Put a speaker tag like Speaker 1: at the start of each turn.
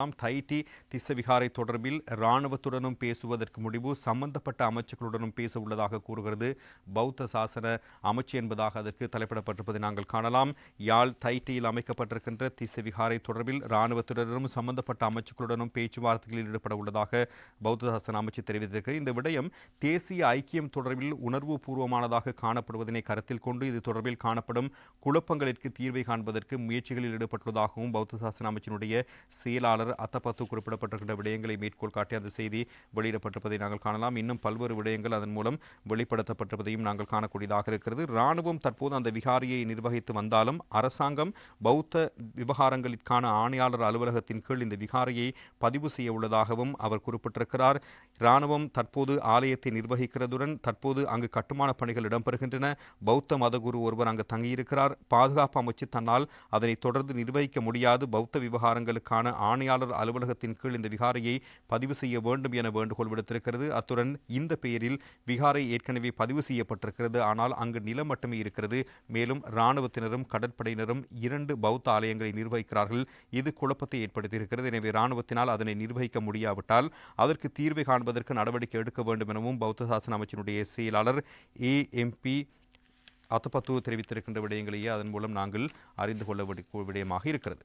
Speaker 1: நாம் தைட்டி திசவிகாரை தொடர்பில் இராணுவத்துடனும் பேசுவதற்கு முடிவு சம்பந்தப்பட்ட அமைச்சர்களுடனும் பேச உள்ளதாக கூறுகிறது. பௌத்த சாசன அமைச்சு என்பதாக அதற்கு தலைப்பிடப்பட்டிருப்பதை நாங்கள் காணலாம். யாழ் தைட்டியில் அமைக்கப்பட்டிருக்கின்ற திசவிகாரை தொடர்பில் இராணுவத்துடனும் சம்பந்தப்பட்ட அமைச்சர்களுடனும் பேச்சுவார்த்தைகளில் ஈடுபட உள்ளதாக பௌத்த சாசன அமைச்சு தெரிவித்திருக்கிறது இந்த விடயம் தேசிய ஐக்கியம் தொடர்பில் உணர்வு பூர்வமானதாக காணப்படுவதனை கருத்தில் கொண்டு இது தொடர்பில் காணப்படும் குழப்பங்களிற்கு தீர்வை காண்பதற்கு முயற்சிகளில் ஈடுபட்டுள்ளதாகவும் பௌத்த சாசன அமைச்சினுடைய செயலாளர் செயலாளர் அத்தப்பத்து குறிப்பிடப்பட்டிருக்கின்ற விடயங்களை மேற்கோள் காட்டி அந்த செய்தி வெளியிடப்பட்டிருப்பதை நாங்கள் காணலாம். இன்னும் பல்வேறு விடயங்கள் அதன் மூலம் வெளிப்படுத்தப்பட்டிருப்பதையும் நாங்கள் காணக்கூடியதாக இருக்கிறது. இராணுவம் தற்போது அந்த விகாரியை நிர்வகித்து வந்தாலும் அரசாங்கம் பௌத்த விவகாரங்களுக்கான ஆணையாளர் அலுவலகத்தின் கீழ் இந்த விகாரியை பதிவு செய்ய உள்ளதாகவும் அவர் குறிப்பிட்டிருக்கிறார். இராணுவம் தற்போது ஆலயத்தை நிர்வகிக்கிறதுடன் தற்போது அங்கு கட்டுமான பணிகள் இடம்பெறுகின்றன. பௌத்த மதகுரு ஒருவர் அங்கு தங்கியிருக்கிறார். பாதுகாப்பு அமைச்சு தன்னால் அதனை தொடர்ந்து நிர்வகிக்க முடியாது. பௌத்த விவகாரங்களுக்கான ஆணையாளர் ஆணையாளர் அலுவலகத்தின் கீழ் இந்த விகாரையை பதிவு செய்ய வேண்டும் என வேண்டுகோள் விடுத்திருக்கிறது. அத்துடன் இந்த பெயரில் விகாரை ஏற்கனவே பதிவு செய்யப்பட்டிருக்கிறது. ஆனால் அங்கு நிலம் மட்டுமே இருக்கிறது. மேலும் இராணுவத்தினரும் கடற்படையினரும் இரண்டு பௌத்த ஆலயங்களை நிர்வகிக்கிறார்கள். இது குழப்பத்தை ஏற்படுத்தியிருக்கிறது. எனவே இராணுவத்தினால் அதனை நிர்வகிக்க முடியாவிட்டால் அதற்கு தீர்வை காண்பதற்கு நடவடிக்கை எடுக்க வேண்டும் எனவும் பௌத்த சாசன அமைச்சினுடைய செயலாளர் ஏ. அத்தப்பத்து தெரிவித்திருக்கின்ற விடயங்களையே அதன் மூலம் நாங்கள் அறிந்து கொள்ள விடயமாக இருக்கிறது.